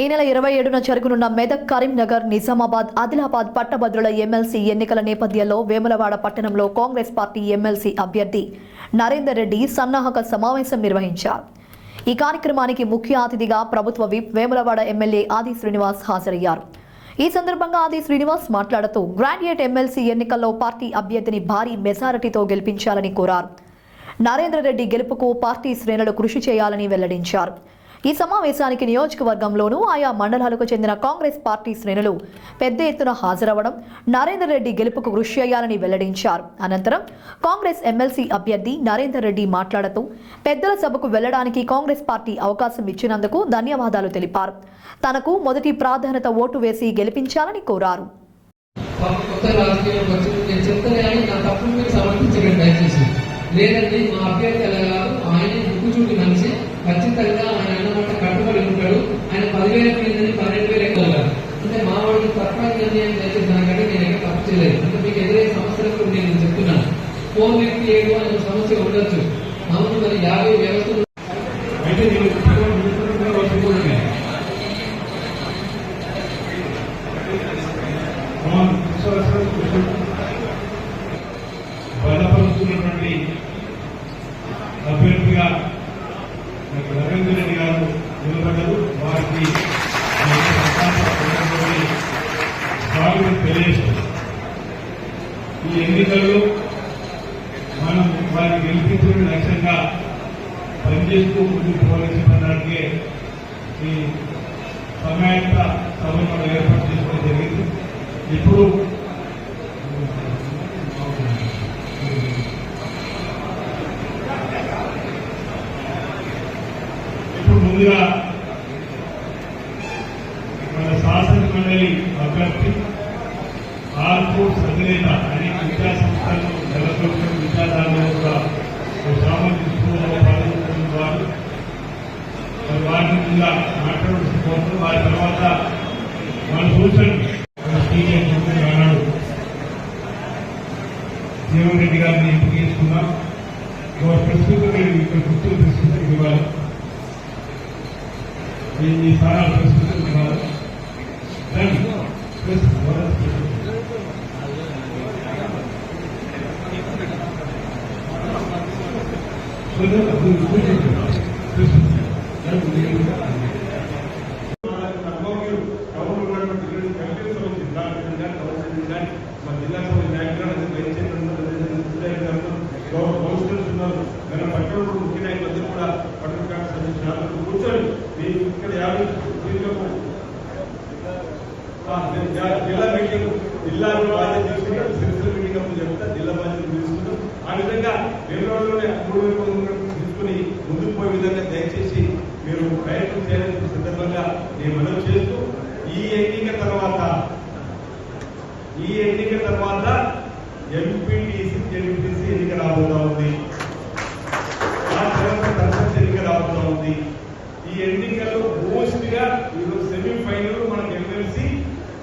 ఈ నెల ఇరవై ఏడున జరగనున్న మెదక్ కరీంనగర్ నిజామాబాద్ ఆదిలాబాద్ పట్టభద్రుల ఎమ్మెల్సీ ఎన్నికల నేపథ్యంలో వేములవాడ పట్టణంలో కాంగ్రెస్ పార్టీ ఎమ్మెల్సీ అభ్యర్థి నరేందర్ రెడ్డి సన్నాహక సమావేశం నిర్వహించారు. ఈ కార్యక్రమానికి ముఖ్య అతిథిగా ప్రభుత్వ విప్ వేములవాడ ఎమ్మెల్యే ఆది శ్రీనివాస్ హాజరయ్యారు. ఈ సందర్భంగా ఆది శ్రీనివాస్ మాట్లాడుతూ గ్రాడ్యుయేట్ ఎమ్మెల్సీ ఎన్నికల్లో పార్టీ అభ్యర్థిని భారీ మెజారిటీతో గెలిపించాలని కోరారు. నరేంద్ర రెడ్డి గెలుపుకు పార్టీ శ్రేణులు కృషి చేయాలని వెల్లడించారు. ఈ సమావేశానికి నియోజకవర్గంలోనూ ఆయా మండలాలకు చెందిన కాంగ్రెస్ పార్టీ శ్రేణులు పెద్ద ఎత్తున హాజరవ్వడం నరేందర్ రెడ్డి గెలుపుకు కృషి చేయాలని వెల్లడించారు. అనంతరం కాంగ్రెస్ ఎమ్మెల్సీ అభ్యర్థి నరేందర్ రెడ్డి మాట్లాడుతూ పెద్దల సభకు వెళ్ళడానికి కాంగ్రెస్ పార్టీ అవకాశం ఇచ్చినందుకు ధన్యవాదాలు తెలిపారు. తనకు మొదటి ప్రాధాన్యత ఓటు వేసి గెలిపించాలని కోరారు. లేదండి మా అభ్యర్థి అలా కాదు ఆయన మనిషి ఖచ్చితంగా ఆయన అన్నమాట కట్టుబడి ఉంటాడు. ఆయన పదివేల పోయిందని పన్నెండు వేలు ఎక్కువ అంటే మా వాడు తప్పని నిర్ణయం చేసే దానికంటే నేను ఎక్కడ తప్పు చేయలేదు. అంటే మీకు ఎదురే సమస్యలకు నేను చెప్తున్నాను. ఫోన్ లిఫ్ట్ ఏడు అనే సమస్య ఉండొచ్చు. అవును మరి యాభై వ్యవస్థలు అయితే నేను పుస్తకం చూస్తున్నట్టుగా వచ్చిపోతుంది మనం విశ్వాసం బలపరుస్తున్నటువంటి అభ్యర్థిగా నాకు నరేంద్ర రెడ్డి గారు నిలబడ్డారు వారికి నా యొక్క సంతాపపూర్వకమైన స్వాగతం తెలియజేస్తాను ఈ ఎన్నికల్లో మనం వారిని గెలిపించడం లక్ష్యంగా పనిచేస్తూ ముందుకు పోవాల్సిన ఈ సమయాత సభ మనం ఏర్పాటు చేసుకోవడం జరిగింది. ఇప్పుడు 그래서 그래서 그래서 그래서 그래서 그래서 그래서 జిల్లా మీటింగ్ జిల్లా బాధ్యత తీసుకుంటాం సిరిసిల్ల మీటింగ్ అప్పుడు చెప్తా జిల్లా బాధ్యత తీసుకుంటాం. ఆ విధంగా వేరే మూడు వేల తీసుకుని ముందుకు పోయే విధంగా దయచేసి మీరు ప్రయత్నం చేయడానికి సందర్భంగా నేను మనవి చేస్తూ ఈ ఎన్నిక తర్వాత ఈ ఎన్నిక తర్వాత ఎంపీటీసీ జడ్పీటీసీ ఎన్నిక రాబోతా ఉంది. ఆ తర్వాత సర్పంచ్ ఎన్నిక రాబోతా ఉంది. ఈ ఎన్నికల్లో మోస్ట్గా ఈరోజు సెమీఫైనల్ మనకి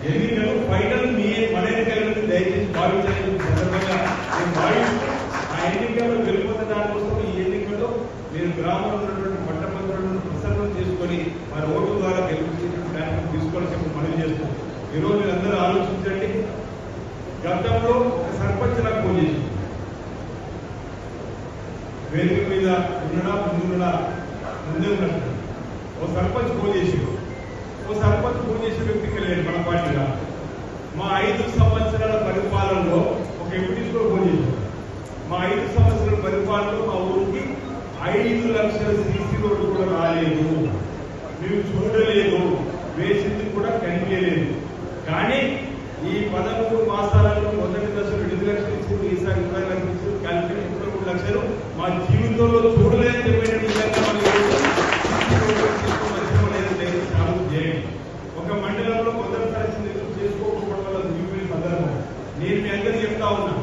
ఎన్నికలు ఫైనల్ మీ మన ఎన్నికలను దయచేసి భావించాలని సందర్భంగా నేను భావిస్తూ ఆ ఎన్నికల్లో గెలుపొందే దానికోసం ఈ ఎన్నికల్లో మీరు గ్రామంలో ఉన్నటువంటి పట్టభద్రులను ప్రసన్నం చేసుకొని వారి ఓటు ద్వారా గెలిపించేటువంటి కార్యక్రమం తీసుకోవాల్సి మనవి చేస్తాం ఈరోజు మీరు అందరూ ఆలోచించండి. గతంలో ఒక సర్పంచ్ నాకు ఫోన్ చేసి వేదిక మీద ఉండడా ముందుండడా ముందే ఉన్నట్టు. ఓ సర్పంచ్ ఫోన్ చేసి ఓ సర్పంచ్ ఫోన్ చేసే వ్యక్తికి లేదు మన పార్టీగా మా ఐదు సంవత్సరాల పరిపాలనలో ఒక ఎంపీటీస్ కూడా ఫోన్ చేశారు. మా ఐదు సంవత్సరాల పరిపాలనలో మా ఊరికి ఐదు లక్షల సీసీ రోడ్డు కూడా రాలేదు. మేము చూడలేదు. వేసింది కూడా కనిపించలేదు. కానీ ఈ పదమూడు మాసాలలో మొదటి దశలో రెండు లక్షలు ఇచ్చింది ఈసారి ఇరవై లక్షలు ఇచ్చింది కలిపి ముప్పై మూడు లక్షలు మా జీవితంలో చూడలేని చెప్పినట్టు విధంగా మనం ఈరోజు మధ్యలో లేదు లేదు చాలు చేయండి ఒక మండలంలో మొదటిసారి చిన్న చేసుకోకపోవడం వల్ల మిగిలిన సందర్భం నేను మీ అందరికీ చెప్తా ఉన్నా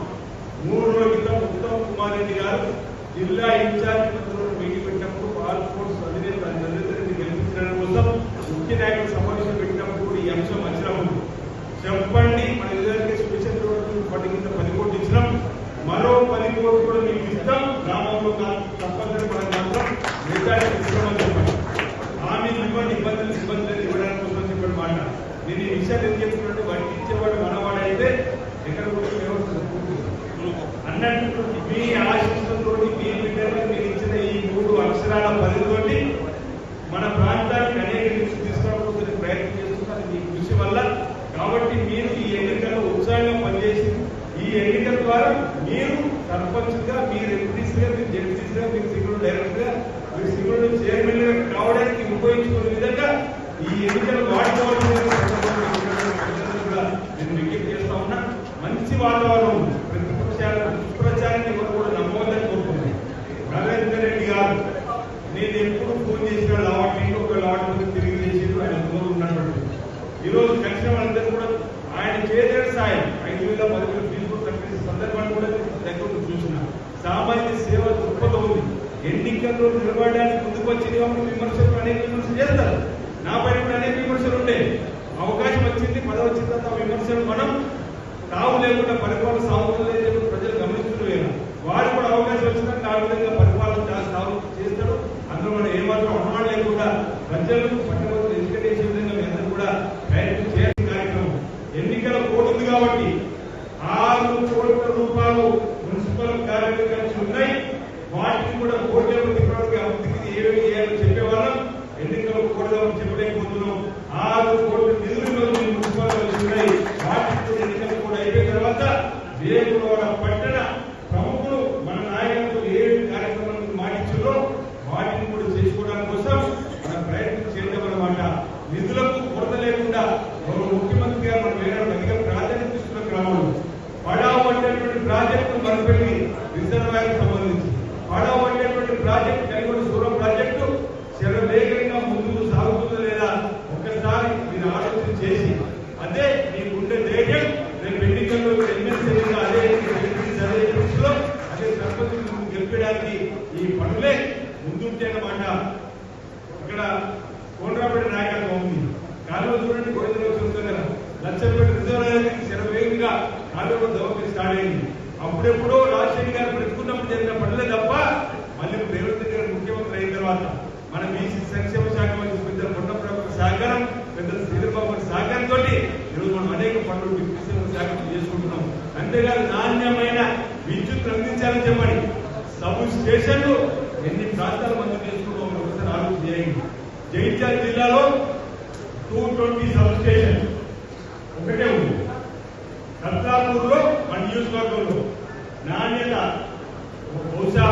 మూడు రోజుల క్రితం ఉత్తమ్ కుమార్ రెడ్డి గారు జిల్లా ఇన్ఛార్జ్ మంత్రులు మీటింగ్ పెట్టినప్పుడు ఆల్ ఫోర్స్ అధినేత నరేంద్ర రెడ్డి గెలిపించడం కోసం ముఖ్య నాయకుల సమావేశం పెట్టినప్పుడు కూడా ఈ అంశం వచ్చినప్పుడు చెప్పండి మన ఇద్దరికి స్పెషల్ డెవలప్మెంట్ ఫండ్ కింద పది కోట్లు ఇచ్చినాం మరో పది కోట్లు కూడా మీకు ఇస్తాం గ్రామంలో కాదు, తప్పనిసరి మనకు మాత్రం మెజారిటీ ఇస్తామని చెప్పండి హామీ ఇవ్వండి ఇబ్బందులు ఇబ్బందులు ఇవ్వడానికి విషయాలు ఏం చెప్తున్నట్టు వాడికి ఇచ్చేవాడు మనవాడు అయితే ఎక్కడ కూడా వ్యవస్థ అన్నట్టు మీ ఆశిస్తులతో మీ బిడ్డలు మీరు ఇచ్చిన ఈ మూడు అక్షరాల పరిధితోటి మన ప్రాంతానికి అనేక న్యూస్ తీసుకురావడానికి ప్రయత్నం చేస్తున్నారు మీ కృషి వల్ల కాబట్టి మీరు ఈ ఎన్నికల్లో ఉత్సాహంగా పనిచేసి ఈ ఎన్నికల ద్వారా మీరు సర్పంచ్గా మీరు ఎంపీసీగా మీరు జడ్పీసీగా మీరు సింగులు డైరెక్టర్గా మీరు సింగులు చైర్మన్గా కావడానికి ఉపయోగించుకునే విధంగా ఈ ఎన్నికలు వాడుకోవాలని నేను విజ్ఞప్తి చేస్తా ఉన్నా మంచి వాతావరణం ఉంది. ప్రతిపక్షాల దుష్ప్రచారాన్ని ఎవరు కూడా నమ్మవద్దని కోరుకుంటున్నాను నరేందర్ రెడ్డి గారు నేను ఎప్పుడు ఫోన్ చేసిన లావాట్ ఇంకొక లావాట్ మీద తిరిగి చేసి ఆయన దూరం ఉన్నటువంటి ఈ కలిసిన వాళ్ళందరూ కూడా ఆయన చేసిన సాయం ఐదు వేల పది వేల ఫీజు కట్టిన సందర్భాన్ని కూడా సామాన్య సేవ దృక్పథం ఉంది. ఎన్నికల్లో నిలబడడానికి ముందుకు వచ్చింది కాబట్టి విమర్శలు అనేక విమర్శలు చేస్తారు. నా పైన కూడా అనేక విమర్శలు ఉండే. అవకాశం వచ్చింది పదవి వచ్చిన తర్వాత విమర్శలు మనం తావు లేకుండా పరిపాలన సాగుతుంది లేదని ప్రజలు గమనిస్తున్నారు వారు కూడా అవకాశం వచ్చినాక ఆ విధంగా పరిపాలన సాగు చేస్తాడు అందులో మనం ఏమాత్రం అనుమానం లేకుండా ప్రజలకు పట్టణంలో ఎన్నికలు చేసే విధంగా మీ అందరూ కూడా ప్రయత్నం చేయాల్సిన కార్యక్రమం ఎన్నికల కోడ్ ఉంది కాబట్టి ఆరు కోట్ల రూపాయలు మున్సిపల్ కార్యక్రమాలు ఉన్నాయి వాటిని కూడా కోట్ల ఇప్పటివరకు అభివృద్ధికి ఏమేమి చేయాలో చెప్పేవాళ్ళం ఎన్నికలు కూడదని చెప్పలేకపోతున్నాం ఆరు కోట్ల నిధులు ఈరోజు ఈ మున్సిపల్ ఉన్నాయి వాటికి కూడా ఎన్నికలు కూడా అయిపోయిన తర్వాత వేగులవాడ పట్టణ ప్రముఖులు మన నాయకులు ఏ కార్యక్రమాలను మాటించారో వాటిని కూడా చేసుకోవడం కోసం మన ప్రయత్నం చేద్దామన్నమాట నిధులకు కొరత లేకుండా గౌరవ ముఖ్యమంత్రి గారు మన వేరే అధిక ప్రాధాన్యత ఇస్తున్న క్రమంలో పడావు పట్టేటువంటి ప్రాజెక్టు మనపల్లి రిజర్వాయర్ సంబంధించి పడావు పట్టేటువంటి ప్రాజెక్టు కలిగొండ సూరం ప్రాజెక్టు శరవేగంగా ముందుకు సాగుతుందా లేదా ఒక్కసారి మీరు ఆలోచన చేసి అదే మీకుండే ధైర్యం రేపు ఎన్నికల్లో ఎమ్మెల్సీ అదే ఎంపీసీ, అదే ఎంపీసీలో అదే సర్పంచ్ ముందు గెలిపడానికి ఈ పనులే ముందుంటే అన్నమాట ఇక్కడ కోనరాపేట నాయకత్వం ఉంది కాలువ చూడండి గోవిందరావు చూస్తారు కదా లక్షపేట రిజర్వాయర్కి శరవేగంగా కాలువ దౌర్యం స్టార్ట్ అయింది అప్పుడెప్పుడో రాజశేఖర్ గారు బ్రతుకున్నప్పుడు జరిగిన పనులే తప్ప మళ్ళీ రేవంత్ రెడ్డి గారు ముఖ్యమంత్రి అయిన తర్వాత మన బీసీ సంక్షేమ శాఖ మంత్రి పెద్ద కొండప్రభు సహకారం పెద్ద శ్రీధరబాబు గారి సహకారంతో ఈరోజు మనం అనేక పనులు డిప్యూటీ సీఎం శాఖ చేసుకుంటున్నాం అంతేకాదు నాణ్యమైన విద్యుత్ అందించాలని చెప్పండి దేశంలో ఎన్ని ప్రాంతాలు మంజూరు చేసుకున్నాం ఒకసారి ఆలోచన చేయండి. జైత్యాల జిల్లాలో టూ ట్వంటీ సబ్ స్టేషన్ ఒకటే ఉంది. కత్తాపూర్లో మన నియోజకవర్గంలో నాణ్యత బహుశా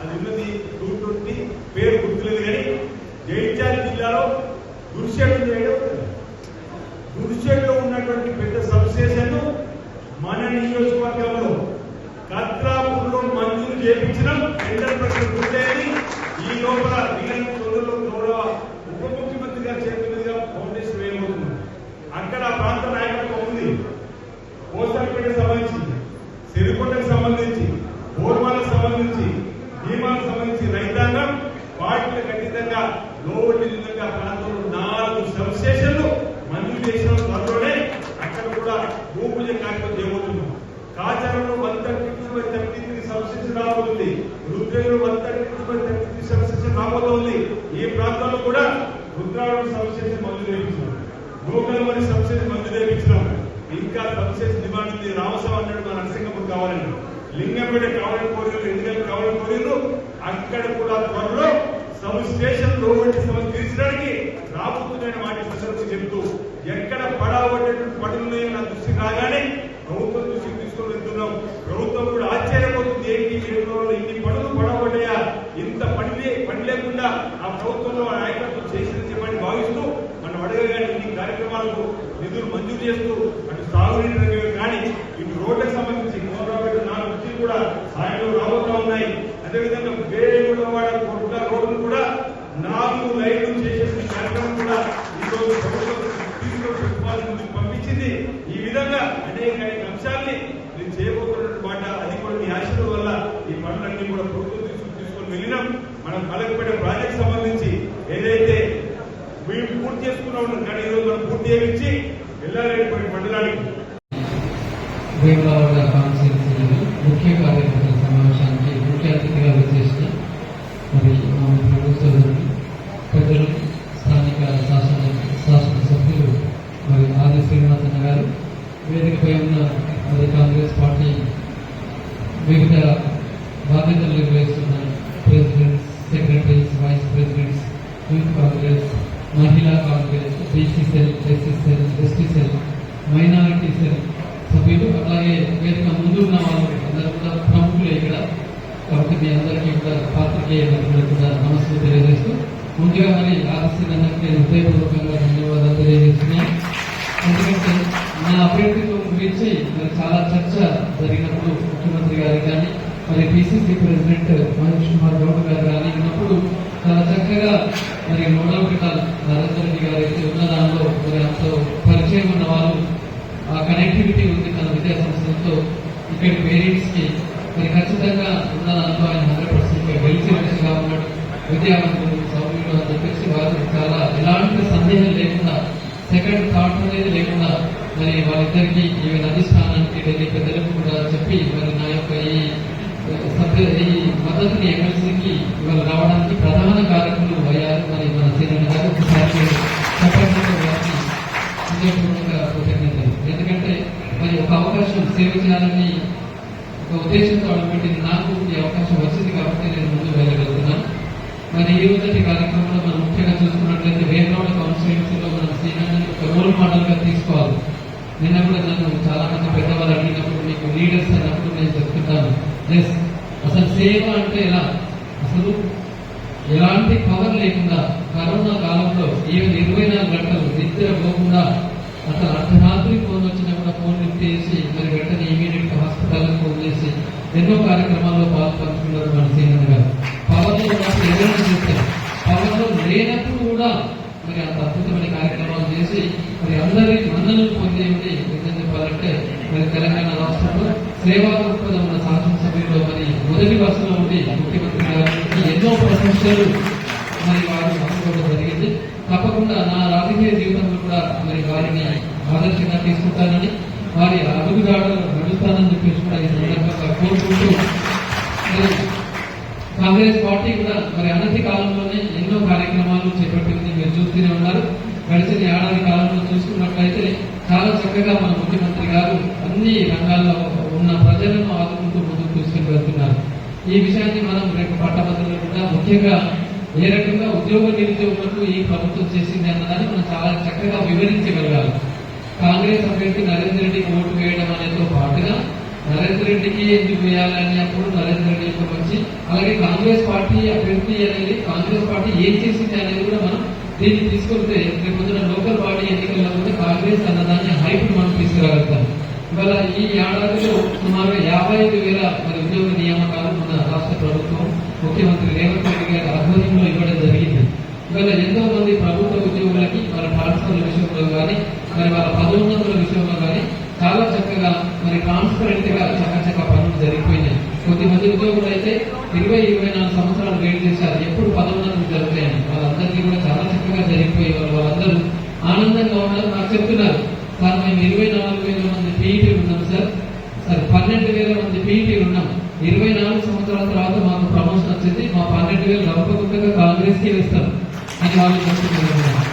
అది ఉన్నది టూ ట్వంటీ పేరు గుర్తులేదు కానీ జైత్యాల జిల్లాలో దుర్షేడ్ చేయడం ఐడియా ఉన్నటువంటి పెద్ద సబ్ స్టేషన్ మన నియోజకవర్గంలో Ahí está el ప్రాంతంలో ఉంది. ఈ ప్రాంతంలో కూడా రుద్రావరం సబ్ మందు మంజూరు చేయించాం లోకల్ మరి సబ్ స్టేషన్ చేయించినాం ఇంకా సబ్ నివారణ డిమాండ్ రామసం అన్నాడు మా నరసింగపూర్ కావాలని. లింగంపేట కావాలని కోరికలు ఎన్నికలు కావాలని కోరికలు అక్కడ కూడా త్వరలో సబ్ స్టేషన్లో వంటి సమస్య తీర్చడానికి రాబోతుందని మాట ఈ చెబుతూ ఎక్కడ పడవబడ్డటువంటి పనులు నా దృష్టికి రాగానే ప్రభుత్వం దృష్టికి తీసుకొని వెళ్తున్నాం. ప్రభుత్వం కూడా ఆశ్చర్యం కూడా ఆ ప్రభుత్వంలో ఆ నాయకత్వం చేసింది చెప్పని భావిస్తూ మనం అడగగానే ఇన్ని కార్యక్రమాలకు నిధులు మంజూరు చేస్తూ అటు సాగునీటి రంగం కానీ ఇటు రోడ్లకు సంబంధించి కోరాపేట నాలుగు నుంచి కూడా సాయంలో రాబోతా ఉన్నాయి. అదేవిధంగా వేరేవాడ కొట్ల రోడ్లు కూడా నాలుగు లైన్లు చేసేసిన కార్యక్రమం కూడా ఈరోజు ప్రభుత్వం తీసుకొని ముందుకు పంపించింది. ఈ విధంగా అనేక అనేక అంశాల్ని నేను చేయబోతున్నటువంటి మాట అది కూడా మీ ఆశల వల్ల ఈ పనులన్నీ కూడా ప్రభుత్వం తీసుకుని తీసుకొని వెళ్ళినాం. మనం కలగపేట ప్రాజెక్ట్ సంబంధించి ఏదైతే మేము పూర్తి చేసుకున్నాం కానీ ఈరోజు మనం పూర్తి చేయించి వెళ్ళాలని మండలానికి ముఖ్య కార్యకర్తల సమావేశానికి ముఖ్య అతిథిగా మరి మా ప్రభుత్వం పెద్దలు స్థానిక శాసన శాసన సభ్యులు మరి ఆర్ గారు వేదికపై ఉన్న మరి కాంగ్రెస్ పార్టీ వివిధ బాధ్యతలు నిర్వహిస్తున్న మైనారిటీ సభ్యులు అలాగే వేదిక ముందు ఉన్న వాళ్ళు అందరూ కూడా ప్రముఖులే ఇక్కడ. కాబట్టి మీ అందరికీ కూడా పాత్రికేయులకు కూడా నమస్కారం తెలియజేస్తూ ముందుగా మరి ఆర్ఎస్సీ అందరికీ నేను హృదయపూర్వకంగా ధన్యవాదాలు తెలియజేస్తున్నాను. ఎందుకంటే నా అభ్యర్థిత్వం గురించి మరి చాలా చర్చ జరిగినప్పుడు ముఖ్యమంత్రి గారు కానీ మరి పిసిసి ప్రెసిడెంట్ మహేష్ కుమార్ గౌడ్ గారు కానీ ఉన్నప్పుడు చాలా చక్కగా మరి నోడల్ ఘటాలు నరేంద్ర రెడ్డి గారు అయితే ఉన్న దానిలో మరి అంత పరిచయం ఉన్న వాళ్ళు కనెక్టివిటీ ఉంది తన విద్యా సంస్థలతో. ఇక్కడ పేరెంట్స్కి మరి ఖచ్చితంగా ఉన్న దాంట్లో ఆయన హండ్రెడ్ పర్సెంట్ వెలిసి మనిషిగా ఉన్నాడు. విద్యావంతులు సౌమ్యులు అని చెప్పేసి వారు చాలా ఎలాంటి సందేహం లేకుండా సెకండ్ థాట్ అనేది లేకుండా మరి వాళ్ళిద్దరికి ఈవెన్ అధిష్టానానికి వెళ్ళి పెద్దలకు కూడా చెప్పి మరి నా యొక్క ఈ సభ్య ఈ మద్దతుని ఎమ్మెల్సీకి ఇవాళ రావడానికి ప్రధాన కారకులు అయ్యారు. మరి మన సీనియర్ గారు ఒకసారి మీరు చెప్పండి వారికి హృదయపూర్వక కృతజ్ఞతలు ఎందుకంటే మరి ఒక అవకాశం సేవ చేయాలని ఒక ఉద్దేశంతో అడుగుపెట్టింది నాకు ఈ అవకాశం వచ్చింది కాబట్టి నేను ముందు వెళ్ళగలుగుతున్నాను మరి ఈ రోజు కార్యక్రమంలో మనం ముఖ్యంగా చూసుకున్నట్లయితే వేమరాడ కాన్స్టిట్యూన్సీలో మనం శ్రీనాథ్ ఒక రోల్ మోడల్గా తీసుకోవాలి. నిన్న కూడా నన్ను చాలా మంది పెద్దవాళ్ళు అడిగినప్పుడు మీకు లీడర్స్ అన్నప్పుడు నేను చెప్తుంటాను ఎస్ అసలు సేవ అంటే ఎలా? అసలు ఎలాంటి పవర్ లేకుండా కరోనా కాలంలో ఈవెన్ ఇరవై నాలుగు గంటలు నిద్ర పోకుండా అసలు అర్ధరాత్రి ఫోన్ వచ్చినా కూడా ఫోన్ లిఫ్ట్ చేసి ఎన్నో కార్యక్రమాల్లో పాల్పంచుకున్నారు మన సీనియర్ గారు. పవర్లో ఉన్నప్పుడు ఎవరైనా చేస్తారు. పవర్లో లేనప్పుడు కూడా మరి అంత అద్భుతమైన కార్యక్రమాలు చేసి మరి అందరి మన్నలు పొందేది నిజం చెప్పాలంటే మరి తెలంగాణ రాష్ట్రంలో సేవా దృక్పథం ఉన్న శాసనసభ్యుల్లో మరి మొదటి వరుసలో ఉండి ముఖ్యమంత్రి గారికి ఎన్నో ప్రశంసలు మరి వారు అందుకోవడం జరిగింది. తప్పకుండా నా రాజకీయ జీవితంలో కూడా మరి వారిని ఆదర్శంగా తీసుకుంటానని వారి అడుగుదాడలు నడుస్తానని చెప్పేసి కూడా ఈ సందర్భంగా కోరుకుంటూ మరి కాంగ్రెస్ పార్టీ కూడా మరి అనతి కాలంలోనే ఎన్నో కార్యక్రమాలు చేపట్టింది మీరు చూస్తూనే ఉన్నారు. గడిచిన ఏడాది కాలంలో చూసుకున్నట్లయితే చాలా చక్కగా మన ముఖ్యమంత్రి గారు అన్ని రంగాల్లో ఉన్న ప్రజలను ఆదుకుంటూ ముందుకు తీసుకుని వెళ్తున్నారు ఈ విషయాన్ని మనం రేపు పట్టభద్రులు కూడా ముఖ్యంగా ఏ రకంగా ఉద్యోగ నిరుద్యోగులకు ఈ ప్రభుత్వం చేసింది అన్నదాన్ని మనం చాలా చక్కగా వివరించగలగాలి. కాంగ్రెస్ అభ్యర్థి నరేంద్ర రెడ్డి ఓటు వేయడం అనేతో పాటుగా నరేంద్ర రెడ్డికి ఎందుకు వేయాలని అప్పుడు నరేంద్ర రెడ్డి యొక్క వచ్చి అలాగే కాంగ్రెస్ పార్టీ అభ్యర్థి అనేది కాంగ్రెస్ పార్టీ ఏం చేసింది అనేది కూడా మనం దీన్ని తీసుకుంటే రేపు పొద్దున లోకల్ బాడీ ఎన్నికల్లో కూడా కాంగ్రెస్ అన్నదాన్ని హైప్ మనం తీసుకురాగలుగుతాం. ఇవాళ ఈ ఏడాదిలో సుమారు యాభై ఐదు వేల మరి ఉద్యోగ నియామకాలు మన రాష్ట్ర ప్రభుత్వం ముఖ్యమంత్రి రేవంత్ రెడ్డి గారి ఆధ్వర్యంలో ఇవ్వడం జరిగింది. ఇవాళ ఎంతో మంది ప్రభుత్వ ఉద్యోగులకి వాళ్ళ ట్రాన్స్ఫర్ల విషయంలో కానీ మరి వాళ్ళ పదోన్నతుల విషయంలో కానీ చాలా చక్కగా మరి ట్రాన్స్పరెంట్గా చక్కచక్క పనులు జరిగిపోయినాయి. కొద్దిమంది ఉద్యోగులు అయితే ఇరవై ఇరవై నాలుగు సంవత్సరాలు వెయిట్ చేశారు. ఎప్పుడు పదోన్నతులు జరుగుతాయని. వాళ్ళందరికీ కూడా చాలా చక్కగా జరిగిపోయేవారు వాళ్ళు వాళ్ళందరూ ఆనందంగా ఉన్నారు నాకు చెప్తున్నారు. సార్ మేము ఇరవై నాలుగు వేల మంది పీఈటీలు ఉన్నాం సార్. సార్ పన్నెండు వేల మంది పీఈటీలు ఉన్నాం. ఇరవై నాలుగు సంవత్సరాల తర్వాత మాకు ప్రమోషన్ వచ్చింది. మా పన్నెండు వేలు గడపకుండా కాంగ్రెస్కి వేస్తాం అని వాళ్ళు చెప్తున్నారు.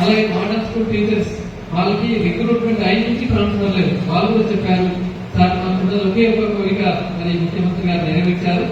అలాగే మోడల్ స్కూల్ టీచర్స్ వాళ్ళకి రిక్రూట్మెంట్ అయిన నుంచి ట్రాన్స్ఫర్ లేదు. వాళ్ళు కూడా చెప్పారు సార్ మా మాకున్నది ఒకే ఒక కోరిక మరి ముఖ్యమంత్రి గారు నెరవేర్చారు.